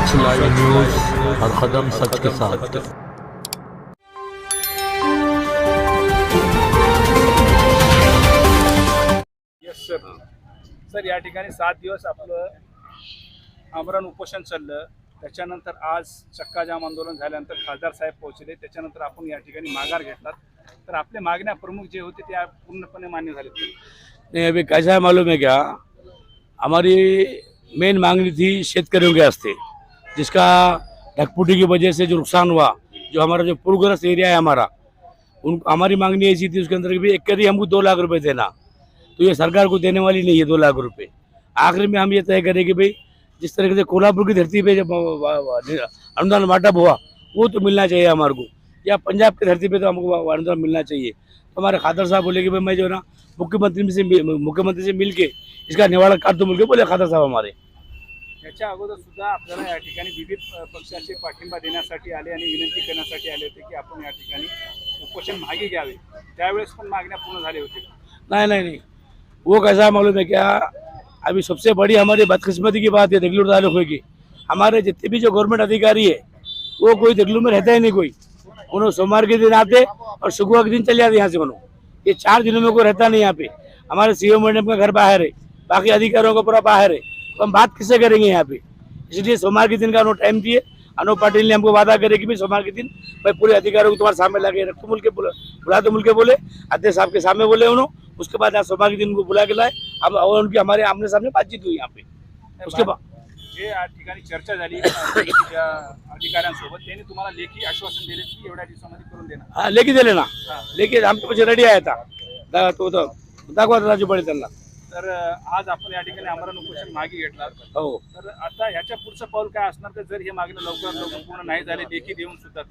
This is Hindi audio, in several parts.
सच लाइव न्यूज़ हर कदम सच के साथ। सर सर या ठिकाणी सात दिवस आपलं आमरण उपोषण चाललं. त्याच्यानंतर आज चक्काजाम आंदोलन झाल्यानंतर खासदार साहेब पोहोचले. त्याच्यानंतर आपण या ठिकाणी माघार घेतलात. तर आपल्या मागण्या प्रमुख जे होते त्या पूर्णपणे मान्य झाले नहीं अभी कैसा है मालूम है क्या हमारी मेन मांगनी थी शेतकरियों के वास्ते जिसका ढकपुटी की वजह से जो नुकसान हुआ, जो हमारा जो पूर्वग्रस्त एरिया है हमारा, उन, हमारी मांगनी ऐसी थी उसके अंदर भाई एक करी हमको दो लाख रुपए देना। तो ये सरकार को देने वाली नहीं है दो लाख रुपए। आखिर में हम ये तय करें कि भाई, जिस तरीके से कोल्हापुर की धरती पे जब अनुदान वाटप हुआ, वो तो मिलना चाहिए हमारे को। या पंजाब की धरती पे तो हमको अनुदान मिलना चाहिए। तो हमारे खादर साहब बोले कि भाई मैं जो है ना, मुख्यमंत्री से मुख्यमंत्री से मिल इसका निवारण काट दो मिल के बोले खादर साहब हमारे। अगोदर विविध पाठिंबा होते उपोषण पूर्ण नहीं नहीं नहीं. वो कैसा मालूम है क्या? अभी सबसे बड़ी हमारी बदकिस्मती की बात है की। हमारे जितने भी जो गवर्नमेंट अधिकारी है, वो कोई देगलूर में रहता ही नहीं कोई। उन्होंने सोमवार के दिन आते और शुक्रवार के दिन चले जाते यहाँ से उन्होंने ये चार दिनों में कोई रहता नहीं यहाँ पे। हमारे सीओ मैडम का घर बाहर है। बाकी अधिकारियों का पूरा बाहर है। हम बात किससे करेंगे यहाँ पे? इसलिए सोमवार के दिन का उन्होंने टाइम दिए। अनु पाटिल ने हमको वादा करे कि भाई सोमवार के दिन मैं पूरे अधिकारियों को तुम्हारे सामने लगे रखो मुल के बोले बुला दो मुल के बोले। अध्यक्ष साहब के सामने बोले उन्होंने उसके बाद आज सोमवार के दिन उनको बुला के लाए। हम और उनकी हमारे आमने सामने बातचीत हुई यहाँ पे। उसके बाद जे ठिकाणी चर्चा झाली. अधिकाऱ्यांसोबत त्यांनी तुम्हाला लेखी आश्वासन दिले की एवढ्या दिवसामध्ये करून देणार. लेके दे लेना हाँ. लेके आमच्या पाशी रेडी आहे आता. दा- तो तो दाखवा राजू पडे त्यांना. तर आज आपण या ठिकाणी आमरण उपोषण मागे घेतला. हो. तर आता ह्याच्या पुढचं पाऊल काय असणार तर जर हे मागणं लवकर लवकर पूर्ण नाही झाले लेखी देऊन सुद्धा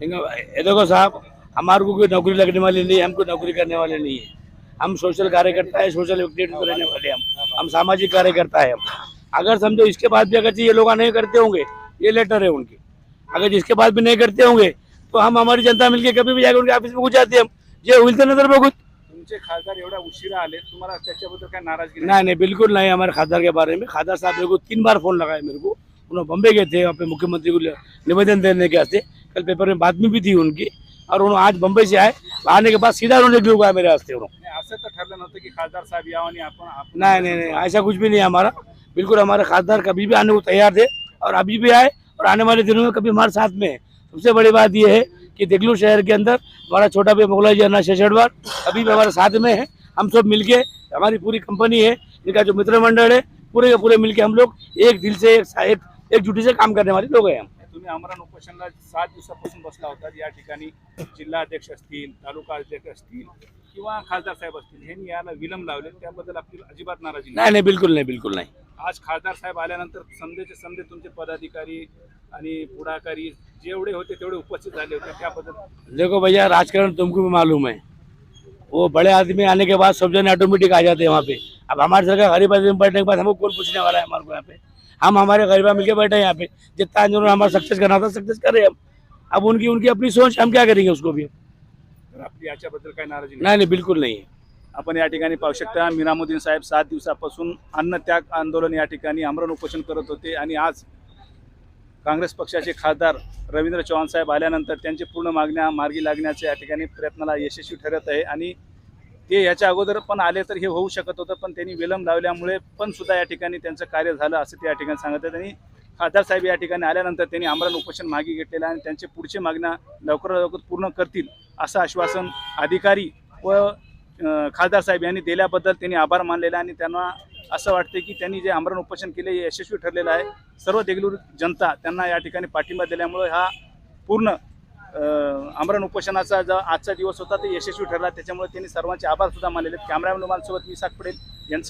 देखो ये देखो साहब हमारे को कोई नौकरी लगने वाली नहीं है हमको नौकरी करने वाले नहीं है। हम सोशल कार्यकर्ता है सोशल एक्टिविटी में रहने वाले हम। हम सामाजिक कार्यकर्ता है हम। अगर समझो इसके बाद भी अगर ये लोग नहीं करते होंगे ये लेटर है उनके। अगर इसके बाद भी नहीं करते होंगे तो हम हमारी जनता मिलके कभी भी जाकर उनके ऑफ़िस में घुस जाते हम। ये होईल तर नज़र बघू तुमचे खासदार एवढ्या उशिरा आले तुम्हाला त्याच्याबद्दल काय नाराज़गी नाही? नहीं बिल्कुल नहीं हमारे खासदार के बारे में. खासदार साहब मेरे को तीन बार फ़ोन लगाया मेरे को. उन्होंने बम्बे गए थे वहाँ पे मुख्यमंत्री को निवेदन देने के वास्ते कल पेपर में बातमी भी थी उनकी. और उन्होंने आज बम्बई से आए. आने के बाद सीधा उन्होंने इंटरव्यू आया मेरे वास्ते उन्होंने नाही, असं तर ठरलं नव्हतं की खासदार साहेब यावं आणि आपण आपण नहीं नहीं नहीं ऐसा कुछ भी नहीं है हमारा. बिल्कुल हमारे खासदार कभी भी आने को तैयार थे और अभी भी आए और आने वाले दिनों में कभी हमारे साथ में है. सबसे बड़ी बात यह है कि देगलू शहर के अंदर हमारा छोटा भाई मोगला जी अन्ना शेषडवार अभी भी हमारे साथ में है। हम सब मिलके हमारी पूरी कंपनी है इनका जो मित्र मंडल है पूरे के पूरे मिलके हम लोग एक दिल से एक एक एकजुटी से काम करने वाले लोग हैं हम। तुम्ही आमरण उपोषणला सात दिवसापासून बसला होता या ठिकाणी जिल्हा अध्यक्ष असतील तालुका अध्यक्ष असतील किंवा खासदार साहेब असतील हे याला विलंब लावले त्याबद्दल आपली अजिबात नाराजी नहीं नहीं बिल्कुल नहीं बिल्कुल नहीं. आज खासदार साहेब आल्यानंतर समजेचे समजे तुमचे पदाधिकारी आणि पुढाकारी जेवढे होते तेवढे उपस्थित झाले होते त्याबद्दल देखो भैया राजकारण तुमको भी मालूम है। वो बड़े आदमी आने के बाद सब जने ऑटोमेटिक आ जाते हैं वहाँ पे। अब हमारे सरकार गरीब आदमी बैठने के बाद हमको कौन पूछने वाला है हमारे को यहाँ पे? हम हमारे गरीबा मिलके बैठे हैं यहाँ पे। जितना आंदोलन हमारा सक्सेस करना था सक्सेस करे हम। अब उनकी उनकी अपनी सोच हम क्या करेंगे उसको भी? आपली याच्याबद्दल काही नाराजी नाही नहीं नहीं बिल्कुल नहीं है। आपण या ठिकाणी पाहू शकता मिनामुद्दीन साहेब सात दिवसापासून अन्नत्याग आंदोलन या ठिकाणी आमरण उपोषण करत होते आणि आज काँग्रेस पक्षाचे खासदार रवींद्र चव्हाण साहेब आल्यानंतर त्यांची पूर्ण मागण्या मार्गी लागण्याच्या या ठिकाणी प्रयत्नाला यशस्वी ठरत आहे. आणि ते याच्या अगोदर पण आले तर हे होऊ शकत होतं पण त्यांनी विलंब लावल्यामुळे पण सुद्धा या ठिकाणी त्यांचं कार्य झालं असं ते या ठिकाणी सांगत आहेत. आणि खासदार साहेब या ठिकाणी आल्यानंतर त्यांनी आमरण उपोषण मागे घेतलेलं आणि त्यांचे पुढचे मागण्या लवकरात लवकर पूर्ण करतील असं आश्वासन अधिकारी व खासदार साहेब यांनी दिल्याबद्दल त्यांनी आभार मानलेला आणि त्यांना असं वाटते की त्यांनी जे आमरण उपोषण केले हे यशस्वी ठरलेलं आहे. सर्व देगलूर जनता त्यांना या ठिकाणी पाठिंबा दिल्यामुळे हा पूर्ण आमरण उपोषणाचा जो आजचा दिवस होता ते यशस्वी ठरला. त्याच्यामुळे त्यांनी सर्वांचे आभार सुद्धा मानलेले आहेत. कॅमेरामॅन मी साग पडेल. यांचे